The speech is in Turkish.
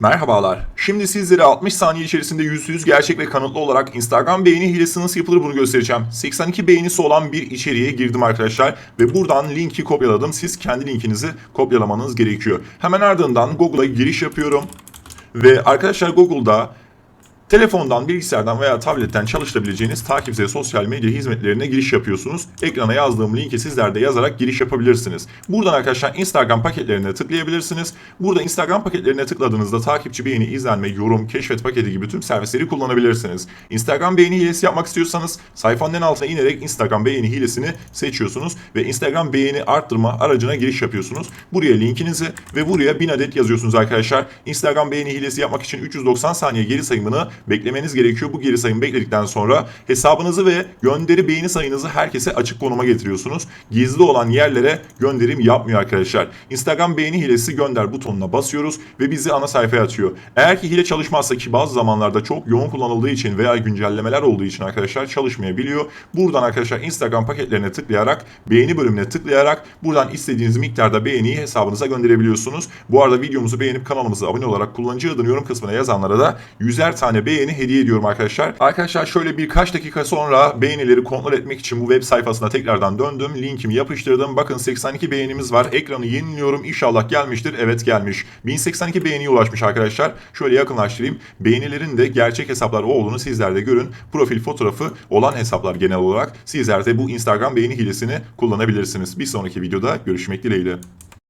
Merhabalar. Şimdi sizlere 60 saniye içerisinde %100 gerçek ve kanıtlı olarak Instagram beğeni hilesi nasıl yapılır bunu göstereceğim. 82 beğenisi olan bir içeriğe girdim arkadaşlar ve buradan linki kopyaladım. Siz kendi linkinizi kopyalamanız gerekiyor. Hemen ardından Google'a giriş yapıyorum. Ve arkadaşlar Google'da Telefondan, bilgisayardan veya tabletten çalıştırabileceğiniz takip ve sosyal medya hizmetlerine giriş yapıyorsunuz. Ekrana yazdığım linki sizler de yazarak giriş yapabilirsiniz. Buradan arkadaşlar Instagram paketlerine tıklayabilirsiniz. Burada Instagram paketlerine tıkladığınızda takipçi beğeni, izlenme, yorum, keşfet paketi gibi tüm servisleri kullanabilirsiniz. Instagram beğeni hilesi yapmak istiyorsanız sayfanın en altına inerek Instagram beğeni hilesini seçiyorsunuz ve Instagram beğeni arttırma aracına giriş yapıyorsunuz. Buraya linkinizi ve buraya 1000 adet yazıyorsunuz arkadaşlar. Instagram beğeni hilesi yapmak için 390 saniye geri sayımını beklemeniz gerekiyor. Bu geri sayım bekledikten sonra hesabınızı ve gönderi beğeni sayınızı herkese açık konuma getiriyorsunuz. Gizli olan yerlere gönderim yapmıyor arkadaşlar. Instagram beğeni hilesi gönder butonuna basıyoruz ve bizi ana sayfaya atıyor. Eğer ki hile çalışmazsa ki bazı zamanlarda çok yoğun kullanıldığı için veya güncellemeler olduğu için arkadaşlar çalışmayabiliyor. Buradan arkadaşlar Instagram paketlerine tıklayarak beğeni bölümüne tıklayarak buradan istediğiniz miktarda beğeniyi hesabınıza gönderebiliyorsunuz. Bu arada videomuzu beğenip kanalımıza abone olarak kullanıcı adını yorum kısmına yazanlara da 100'er tane beğeni hediye ediyorum arkadaşlar. Arkadaşlar şöyle birkaç dakika sonra beğenileri kontrol etmek için bu web sayfasına tekrardan döndüm. Linkimi yapıştırdım. Bakın 82 beğenimiz var. Ekranı yeniliyorum. İnşallah gelmiştir. Evet gelmiş. 1082 beğeniye ulaşmış arkadaşlar. Şöyle yakınlaştırayım. Beğenilerin de gerçek hesaplar olduğunu sizler de görün. Profil fotoğrafı olan hesaplar genel olarak. Sizler de bu Instagram beğeni hilesini kullanabilirsiniz. Bir sonraki videoda görüşmek dileğiyle.